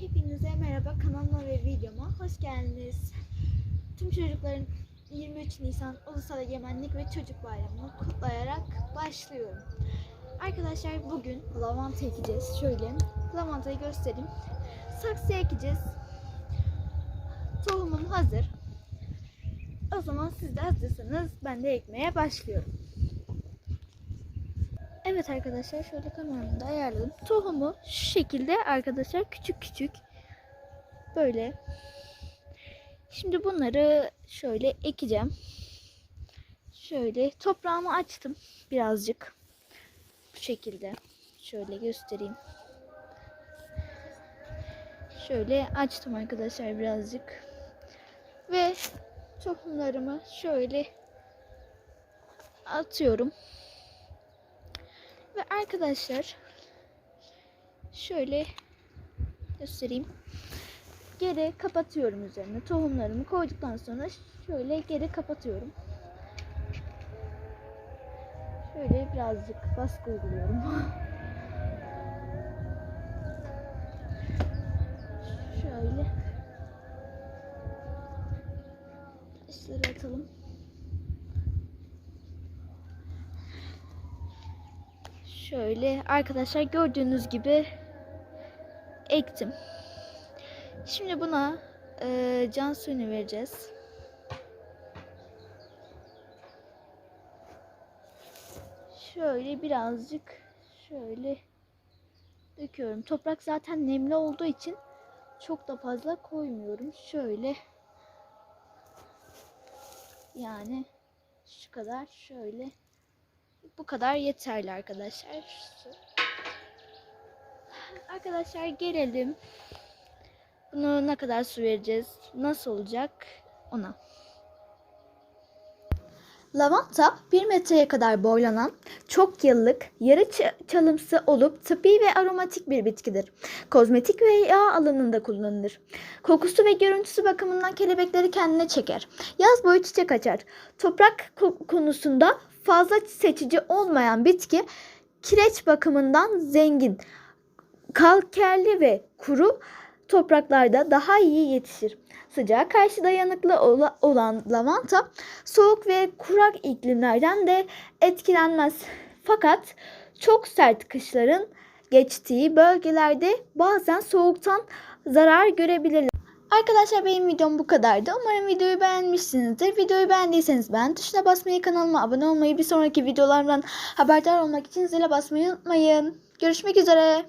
Hepinize merhaba kanalıma ve videoma hoş geldiniz. Tüm çocukların 23 Nisan Ulusal Egemenlik ve Çocuk Bayramı'nı kutlayarak başlıyorum. Arkadaşlar bugün lavanta ekeceğiz. Şöyle lavantayı göstereyim. Saksıya ekeceğiz. Tohumum hazır. O zaman siz de hazırsanız ben de ekmeye başlıyorum. Evet arkadaşlar şöyle kameramı da ayarladım. Tohumu şu şekilde arkadaşlar küçük küçük böyle. Şimdi bunları şöyle ekeceğim. Şöyle toprağımı açtım birazcık. Bu şekilde. Şöyle göstereyim. Şöyle açtım arkadaşlar birazcık. Ve tohumlarımı şöyle atıyorum. Ve arkadaşlar şöyle göstereyim. Geri kapatıyorum üzerine. Tohumlarımı koyduktan sonra şöyle geri kapatıyorum. Şöyle birazcık baskı uyguluyorum. şöyle taşları atalım. Şöyle arkadaşlar gördüğünüz gibi ektim. Şimdi buna e, can suyunu vereceğiz. Şöyle birazcık şöyle döküyorum. Toprak zaten nemli olduğu için çok da fazla koymuyorum. Şöyle yani şu kadar şöyle bu kadar yeterli arkadaşlar. Arkadaşlar gelelim. Bunu ne kadar su vereceğiz? Nasıl olacak? Ona. Lavanta 1 metreye kadar boylanan, çok yıllık, yarı çalımsı olup tıbbi ve aromatik bir bitkidir. Kozmetik ve yağ alanında kullanılır. Kokusu ve görüntüsü bakımından kelebekleri kendine çeker. Yaz boyu çiçek açar. Toprak ko- konusunda fazla seçici olmayan bitki kireç bakımından zengin. Kalkerli ve kuru topraklarda daha iyi yetişir. Sıcağa karşı dayanıklı ola- olan lavanta soğuk ve kurak iklimlerden de etkilenmez. Fakat çok sert kışların geçtiği bölgelerde bazen soğuktan zarar görebilirler. Arkadaşlar benim videom bu kadardı. Umarım videoyu beğenmişsinizdir. Videoyu beğendiyseniz beğen tuşuna basmayı, kanalıma abone olmayı, bir sonraki videolarımdan haberdar olmak için zile basmayı unutmayın. Görüşmek üzere.